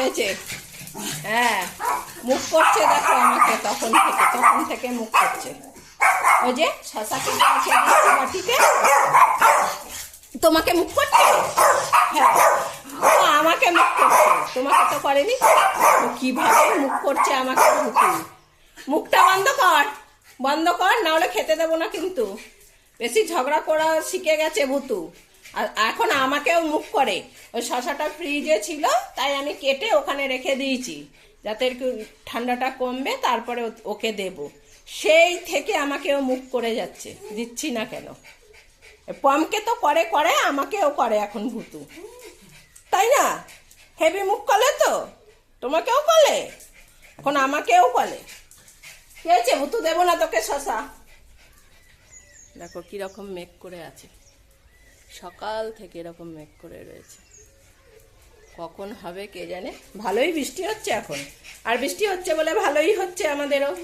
হয়েছে? হ্যাঁ মুখ করছে দেখো আমাকে তখন থেকে তখন থেকে মুখ করছে। ওই যে শশাকে বাটিতে তোমাকে মুখ করছে? হ্যাঁ আমাকে মুখ করছে। তোমাকে তো করেনি? কীভাবে মুখ করছে আমাকে ভুতু মুখটা বন্ধ কর বন্ধ কর না হলে খেতে দেবো না কিন্তু। বেশি ঝগড়া করা শিখে গেছে ভুতু। আর এখন আমাকেও মুখ করে। ওই শশাটা ফ্রিজে ছিল, তাই আমি কেটে ওখানে রেখে দিয়েছি। যাতে ঠান্ডাটা কমবে, তারপরে ওকে দেব। সেই থেকে আমাকেও মুখ করে যাচ্ছে। দিচ্ছি না কেন? পমকে তো করে করে, আমাকেও করে এখন ভুতু। তাই না? হেভি মুখ কলে তো? তোমাকেও কলে এখন আমাকেও কলে কি হয়েছে? ভুতু দেবো না তোকে, শশা। দেখো কীরকম মেঘ করে আছে। সকাল থেকে এরকম মেঘ করে রয়েছে। কখন হবে কে জানে? ভালোই বৃষ্টি হচ্ছে এখন। আর বৃষ্টি হচ্ছে বলে ভালোই হচ্ছে আমাদেরও।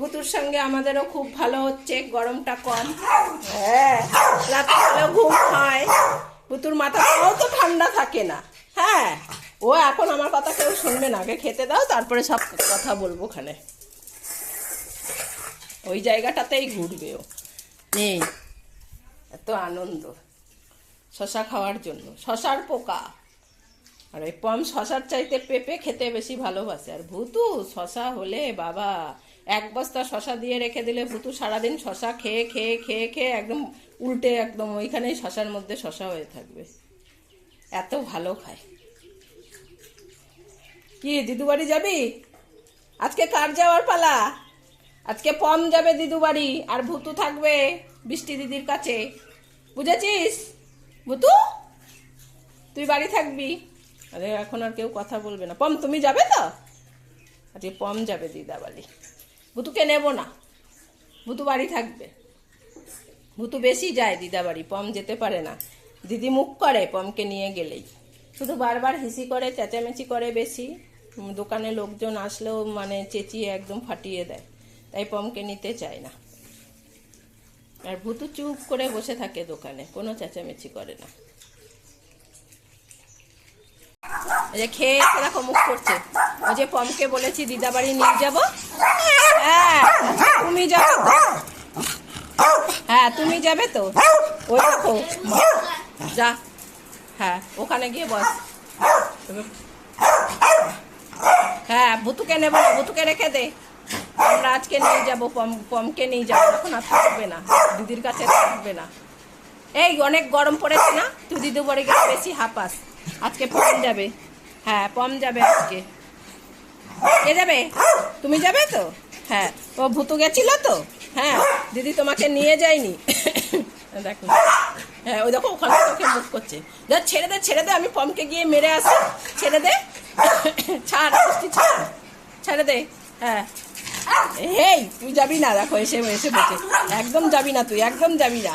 বুতুর সঙ্গে আমাদেরও খুব ভালো হচ্ছে, গরমটা কম। হ্যাঁ রাতে ভালো ঘুম হয়। বুতুর মাথাটাও তো ঠান্ডা থাকে না। হ্যাঁ ও এখন আমার কথা কেউ শুনবে না। আগে খেতে দাও, তারপরে সব কথা বলব ওখানে। ওই জায়গাটাতেই ঘুরবে ও। নেই, এত আনন্দ। শশা খাওয়ার জন্য। শশার পোকা। আর ওই পম শশার চাইতে পেঁপে খেতে বেশি ভালোবাসে। আর ভুতু, শশা হলে বাবা, এক বস্তা শশা দিয়ে রেখে দিলে ভুতু সারাদিন শশা খেয়ে খেয়ে খেয়ে খেয়ে একদম উল্টে একদম ওইখানেই শশার মধ্যে শশা হয়ে থাকবে। এত ভালো খায়। কি দিদু বাড়ি যাবি? আজকে কার যাওয়ার পালা? আজকে পম যাবে দিদু বাড়ি আর ভুতু থাকবে বৃষ্টি দিদির কাছে। বুঝেছিস? ভুতু তুই বাড়ি থাকবি? আরে, এখন আর কেউ কথা বলবে না। পম, তুমি যাবে তো? আজকে পম যাবে দিদা বাড়ি ভুতুকে নেব না। বুতু বাড়ি থাকবে। বুতু বেশি যায় দিদা বাড়ি পম যেতে পারে না। দিদি মুখ করে পমকে নিয়ে গেলেই। শুধু বারবার হিসি করে, চেঁচামেচি করে বেশি। দোকানে লোকজন আসলেও মানে চেঁচিয়ে একদম ফাটিয়ে দেয়। তাই পমকে নিতে চায় না। আর ভুতু চুপ করে বসে থাকে দোকানে, কোনো চেঁচামেচি করে না। যে খেয়ে দেখো মুখ করছে। ওই যে পমকে বলেছি, দিদা বাড়ি নিয়ে যাব। হ্যাঁ তুমি যাবে হ্যাঁ তুমি যাবে তো? ওই দেখো। যা। হ্যাঁ ওখানে গিয়ে বস। হ্যাঁ ভুতুকে নেব ভুতুকে রেখে দে। আমরা আজকে নিয়ে যাব পম পমকে নিয়ে যাব এখন আর থাকবে না। দিদির কাছে থাকবে না। এই অনেক গরম পড়েছে না? তুই দিদু বাড়ি গেলে বেশি হাঁপাস। আজকে পম যাবে। হ্যাঁ পম যাবে আজকে। কে যাবে? তুমি যাবে তো? হ্যাঁ। ও ভুতু গেছিল তো? হ্যাঁ দিদি তোমাকে নিয়ে যায়নি। দেখো। হ্যাঁ ওই দেখো, ওখানে তোকে মুখ করছে। যা, ছেড়ে দে ছেড়ে দে, আমি পমকে গিয়ে মেরে আসি। ছেড়ে দে। ছাড় ছাড়। ছেড়ে দে। হ্যাঁ। হেই, তুই যাবি না, দেখো, এসে এসে বসে। একদম যাবি না তুই, একদম যাবি না।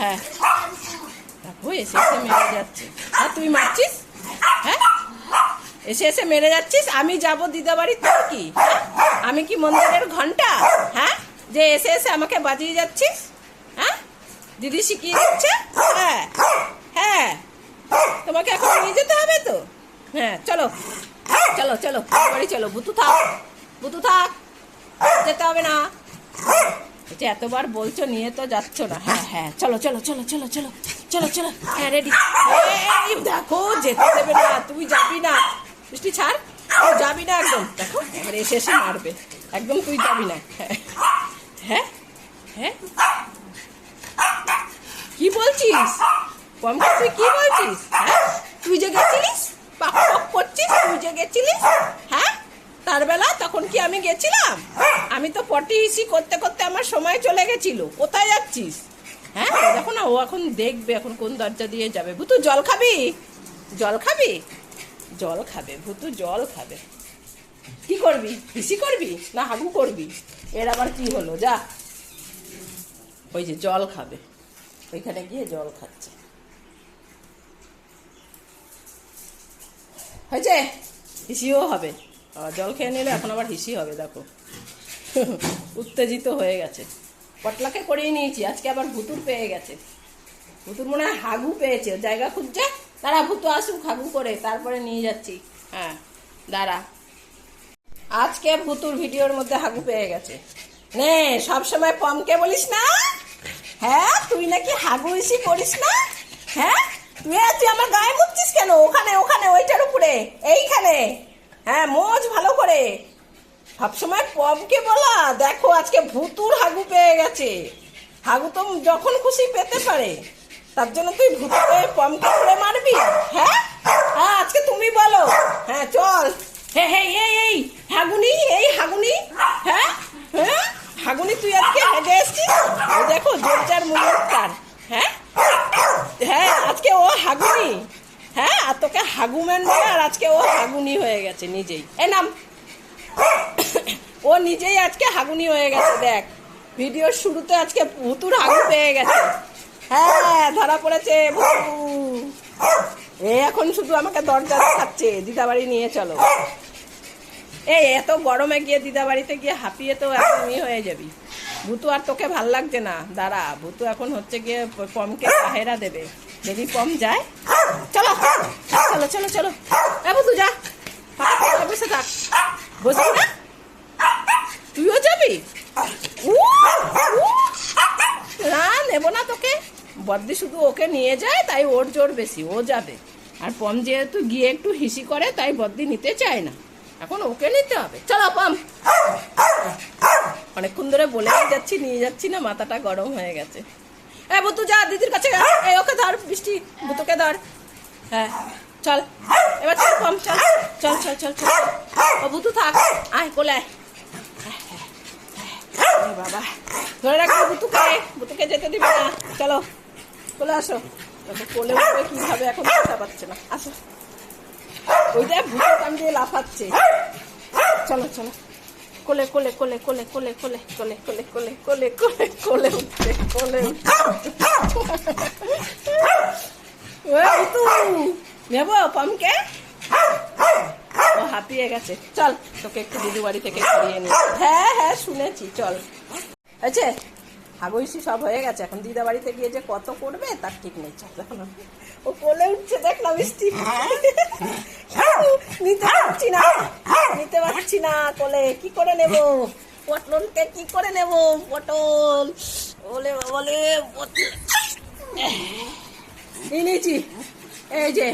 হ্যাঁ। এসে এসে মেরে যাচ্ছে। হ্যাঁ তুই মারছিস? হ্যাঁ? এসে এসে মেরে যাচ্ছিস? আমি যাব দিদা বাড়ি তোর কি? হ্যাঁ? আমি কি মন্দিরের ঘণ্টা? হ্যাঁ? যে এসে এসে আমাকে বাজিয়ে যাচ্ছিস? হ্যাঁ? দিদি শিখিয়ে দিচ্ছে? হ্যাঁ। হ্যাঁ। তোমাকে এখন নিয়ে যেতে হবে তো? হ্যাঁ চলো। চলো চলো, বাড়ি চলো, ভুতু থাক ভুতু থাক, যেতে হবে না। এতবার বলছো, নিয়ে তো যাচ্ছ না। হ্যাঁ হ্যাঁ চলো চলো চলো চলো চলো চলো চলো হ্যাঁ রেডি দেখো, যেতে দেবে না, তুই যাবি না। বৃষ্টি ছাড়, তুই যাবি না একদম। দেখো, এবার এসে এসে মারবে। একদম তুই যাবি না। হ্যাঁ হ্যাঁ হ্যাঁ। কি বলছিস? পমকা তুই কি বলছিস? হ্যাঁ তুই যে গেছিলিস? পাক করছিস যে গেছিলিস? হ্যাঁ? তার বেলা তখন কি আমি গেছিলাম? আমি তো পটি ইসি করতে করতে আমার সময় চলে গেছিল। কোথায় যাচ্ছিস? হ্যাঁ? দেখো না, ও এখন দেখবে এখন কোন দরজা দিয়ে যাবে। ভুতু, জল খাবি? জল খাবি? জল খাবে, ভুতু, জল খাবে। কি করবি? হিসি করবি না হাগু করবি? এর আবার কি হলো? যা। ওই যে জল খাবে। ওইখানে গিয়ে জল খাচ্ছে। হয়েছে? হিসিও হবে। জল খেয়ে নিলে এখন আবার হিসি হবে, দেখো। উত্তেজিত হয়ে গেছে। পটলাকে করিয়ে নিয়েছি, আজকে আবার ভুতুর পেয়ে গেছে। ভুতুর মনে হয় হাগু পেয়েছে জায়গা খুঁজছে। দাঁড়া, ভুতু আসুক, হাগু করে, তারপরে নিয়ে যাচ্ছি। হ্যাঁ দাঁড়া। আজকে ভুতুর ভিডিওর মধ্যে হাগু পেয়ে গেছে। নে সব সময় পমকে বলিস না। হ্যাঁ তুই নাকি হাগু ইসি করিস না। হ্যাঁ তুই আর তুই আমার গায়ে মুখছিস কেন? ওখানে ওখানে, ওইটার উপরে। এইখানে। হ্যাঁ মোজ ভালো করে। সবসময় পমকে বলা। দেখো, আজকে ভুতুর হাগু পেয়ে গেছে। হাগু তো যখন খুশি পেতে পারে। তার জন্য তুই ভুতুকে পমকে করে মারবি। হ্যাঁ? হ্যাঁ আজকে তুমি বলো। হ্যাঁ চল। হে হে, এই এই হাগুনি এই হাগুনি। হ্যাঁ? হ্যাঁ? হাগুনি, তুই আজকে হেগে এসছিস? দেখো, জোরজার মুখটার হ্যাঁ? হ্যাঁ আজকে ও হাগুনি। হ্যাঁ আর তোকে হাগুম্যান বলে আর আজকে ও হাগুনি হয়ে গেছে নিজেই। এ নাম। ও নিজেই আজকে হাগুনি হয়ে গেছে, দেখ। ভিডিওর শুরুতে আজকে ভুতুর হাগু পেয়ে গেছে। হ্যাঁ ধরা পড়েছে ভুতু। এ এখন শুধু আমাকে দরজা দেখাচ্ছে, দিদাবাড়ি নিয়ে চলো। এই, এত গরমে গিয়ে দিদাবাড়িতে গিয়ে হাঁপিয়ে তো এখনই হয়ে যাবি। ভুতু আর তোকে ভালো লাগছে না? দাঁড়া, ভুতু এখন হচ্ছে গিয়ে পমকে পাহেরা দেবে। যদি পম যায়, চলো চলো চলো চলো। এ ভুতু, যা। বসে থাক। বসবি না? তুইও যাবি। না, নেব না তোকে। বদ্দি শুধু ওকে নিয়ে যায়, তাই ওর জোর বেশি, ও যাবে। আর পম যেহেতু গিয়ে একটু হিসি করে, তাই বদ্দি নিতে চায় না। এখন ওকে নিতে হবে। চলো, পম। অনেকক্ষণ ধরে বলেই যাচ্ছি, নিয়ে যাচ্ছি না, মাথাটা গরম হয়ে গেছে। এ বুতু যা, দিদির কাছে এই ওকে ধর বৃষ্টি বুতুকে ধর। হ্যাঁ চল। এবার চল পম চল। চল চল চল চল। ও বুতু থাক। আয়, কোলে বাবা। ধরে রাখো বুতুকে বুতুকে যেতে দিবে না। চলো, কোলে আসো। কোলে উঠবে কীভাবে এখন বুঝতে পারছে না। আসো। ওইটা ভুতো কান দিয়ে লাফাচ্ছে। চলো চলো। কোলে কোলে কোলে কোলে কোলে কোলে কোলে কোলে কোলে কোলে কোলে কোলে উঠছে কোলে ওই বুতু নেব পামকে ও হাঁপিয়ে গেছে চল তোকে একটু দিদু বাড়ি থেকে করিয়ে নি হ্যাঁ হ্যাঁ শুনেছি চল আছে হাগুইসি সব হয়ে গেছে এখন দিদা বাড়িতে গিয়ে যে কত করবে তার ঠিক নেই চল ও কোলে উঠছে দেখ না মিষ্টি নিতে পারছি না। নিতে পারছি না কোলে। কি করে নেব? পটলকে কি করে নেব? পটল। ওলে বলে নিয়েছি। এই যে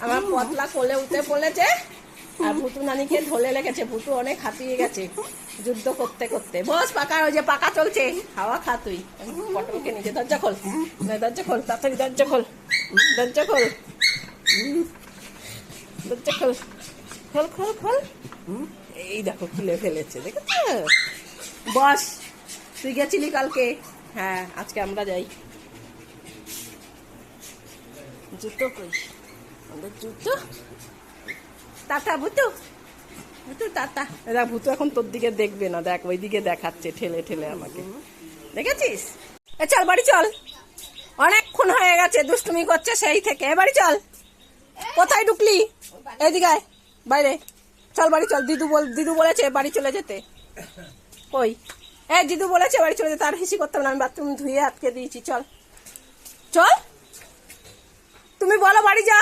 আমার পতলা কোলে উঠে পড়েছে। আর ভুতু নানিকে ধরে লেগেছে। ভুতু অনেক হাতিয়ে গেছে যুদ্ধ করতে করতে। বস পাকা ওই যে পাকা চলছে। হাওয়া খা তুই। পটলকে নিজে দরজা খোল। দরজা খোল তাড়াতাড়ি দরজা খোল। দরজা খোল। দরজা খোল খোল খোল খোল। এই দেখো, খুলে ফেলেছে, দেখেছ? বস, তুই গেছিলি কালকে? হ্যাঁ আজকে আমরা যাই। জুতো কই? আমাদের জুতো? টাটা, ভুতু। ভুতু, টাটা। দেখ, ভুতু এখন তোর দিকে দেখবে না, দেখ, ওই দিকে দেখাচ্ছে, ঠেলে ঠেলে আমাকে। দেখেছিস? এ চল, বাড়ি চল। অনেকক্ষণ হয়ে গেছে, দুষ্টুমি করছে, সেই থেকে। এ বাড়ি চল। কোথায় ঢুকলি? এদিকে আয়, বাইরে। চল বাড়ি চল দিদু বল দিদু বলেছে বাড়ি চলে যেতে। কই? এ দিদু বলেছে বাড়ি চলে যেতে আর হিসি করতাম না আমি বাথরুম ধুয়ে আটকে দিয়েছি চল। চল? তুমি বলো বাড়ি যা।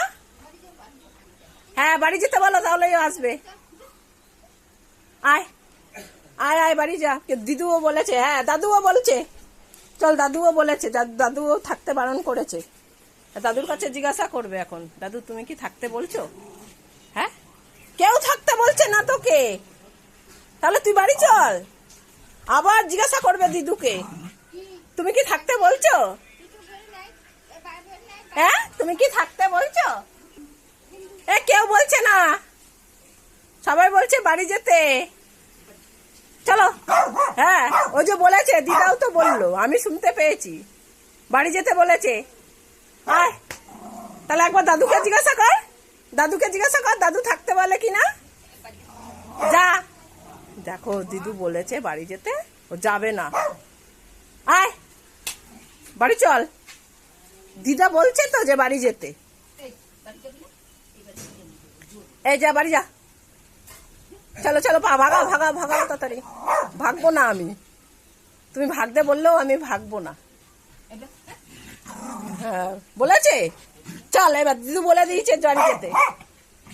হ্যাঁ বাড়ি যেতে বলো তাহলেই আসবে। আয়। আয় আয় বাড়ি যা। দিদুও বলেছে হ্যাঁ দাদুও বলছে। চল দাদুও বলেছে দাদু দাদুও থাকতে বারণ করেছে। দাদুর কাছে জিজ্ঞাসা করবে এখন। দাদু, তুমি কি থাকতে বলছো? হ্যাঁ? কেউ থাকতে বলছে না তোকে। তাহলে তুই বাড়ি চল। আবার জিজ্ঞাসা করবে দিদুকে। তুমি কি থাকতে বলছো? হ্যাঁ? তুমি কি থাকতে বলছো? এ, কেউ বলছে না। সবাই বলছে বাড়ি যেতে। চলো। হ্যাঁ ও যে বলেছে, দিদাও তো বলল, আমি শুনতে পেয়েছি। বাড়ি যেতে বলেছে। আয় তাহলে একবার দাদুকে জিজ্ঞাসা কর। দাদুকে জিজ্ঞাসা কর, দাদু থাকতে বলে কি না যা। দেখো, দিদু বলেছে বাড়ি যেতে, ও যাবে না। আয়। বাড়ি চল। দিদা বলছে তো যে বাড়ি যেতে। এই যা, বাড়ি যা। চলো চলো, পা ভাগাও ভাগাও ভাগাও, তাড়াতাড়ি। ভাগবো না আমি। তুমি ভাগতে বললেও আমি ভাগবো না। হ্যাঁ বলেছে? চল এবার দিদু বলে দিয়েছে জল খেতে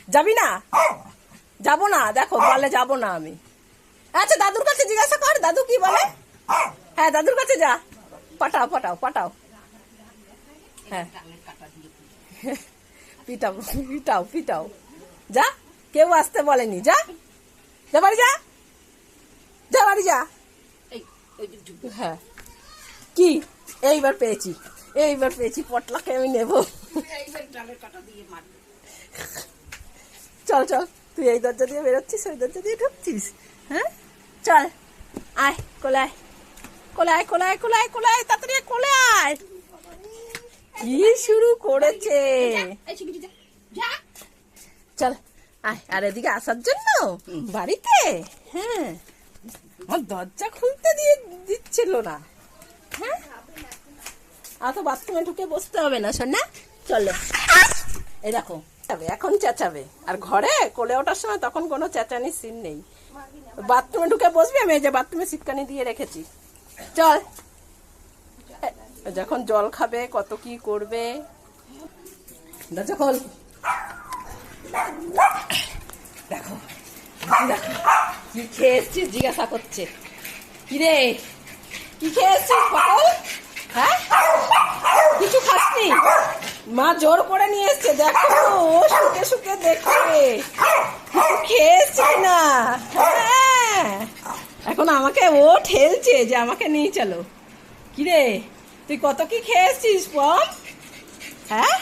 যাবি না? যাব না দেখো বলে যাব না আমি। আচ্ছা দাদুর কাছে জিজ্ঞাসা কর দাদু কি বলে? হ্যাঁ দাদুর কাছে যা। পাঠাও পাঠাও পাঠাও। হ্যাঁ। পিটাও পিটাও পিটাও। যা কেউ আসতে বলেনি। যা। যা বাড়ি যা। যা বাড়ি যা। হ্যাঁ। কি? এইবার পেয়েছি। এইবার পেয়েছি পটলাকে, আমি নেব। চল চল, তুই এই দরজা দিয়ে বেরোচ্ছিস, ওই দরজা দিয়ে ঢুকছিস হ্যাঁ? চল, আয়, কোলে আয়। কোলে আয় কোলে আয় কোলে আয় কোলে আয়, তাড়াতাড়ি কোলে আয়। কি শুরু করেছে? চল, আয়, আর এদিকে আসার জন্য বাড়িতে হ্যাঁ? আমার দরজা খুলতে দিয়ে দিচ্ছিল না হ্যাঁ? আর তো বাথরুমে ঢুকে বসতে হবে না শোন না চলো। এই দেখো এখন চেঁচাবে। আর ঘরে কোলে ওঠার সময় তখন কোনো চেঁচানির সিন নেই। বাথরুমে ঢুকে বসবি, আমি যে বাথরুমে সিটকানি দিয়ে রেখেছি। চল। যখন জল খাবে, কত কি করবে? দরজা খোল। দেখো দেখো কি খেয়ে এসছিস জিজ্ঞাসা করছে। কিরে? কি খেয়ে এসছিস হ্যাঁ? কিছু খাসনি? মা জোর করে নিয়ে এসছে, দেখো, ও শুকে শুকে দেখবে কিছু খেয়ে না। হ্যাঁ। এখন আমাকে ও ঠেলছে যে আমাকে নিয়ে চলো। কিরে, তুই কত কি খেয়ে এসছিস পম হ্যাঁ?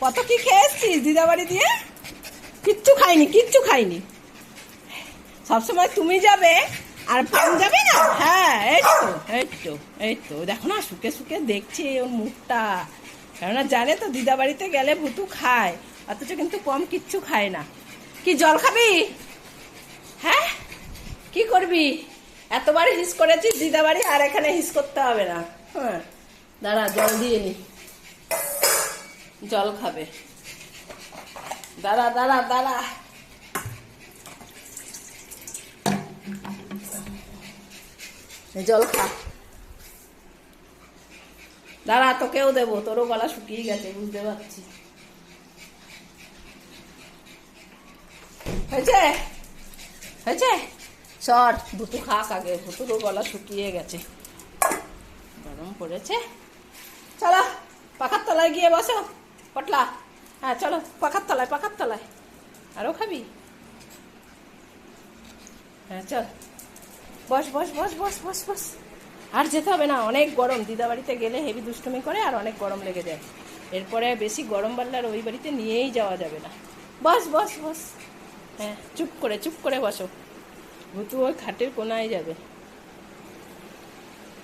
কত কি খেয়ে এসছিস দিদাবাড়ি দিয়ে? কিচ্ছু খাইনি কিচ্ছু খাইনি। সবসময় তুমি যাবে আর যাবে না? হ্যাঁ এই তো এই তো এই তো। দেখো না, শুকে শুকে দেখছে ওর মুখটা। কেননা জানে তো, দিদা বাড়িতে গেলে ভুতু খায়, অথচ কিন্তু কম কিচ্ছু খায় না। কি, জল খাবি? হ্যাঁ? কি করবি? এতবার হিস করেছিস, দিদা বাড়ি, আর এখানে হিস করতে হবে না। হ্যাঁ দাঁড়া, জল দিয়ে নি। জল খাবে। দাঁড়া দাঁড়া দাঁড়া। জল খা। দাঁড়া তোকেও দেবো। তোরও গলা শুকিয়ে গেছে বুঝতে পারছি। হয়েছে? হয়েছে? সর। ভুতু খাক আগে ভুতুরও গলা শুকিয়ে গেছে। গরম পড়েছে। চলো পাখার তলায় গিয়ে বসো। পটলা। হ্যাঁ চলো পাখার তলায় পাখার তলায়। আরও খাবি? হ্যাঁ চল। বস বস বস বস বস বস। আর যেতে হবে না, অনেক গরম। দিদা বাড়িতে গেলে হেভি দুষ্টুমি করে আর অনেক গরম লেগে যায়। এরপরে বেশি গরম বাড়লে আর ওই বাড়িতে নিয়েই যাওয়া যাবে না। বস বস বস। হ্যাঁ চুপ করে চুপ করে বসো। ভুতু ওই খাটের কোনায় যাবে।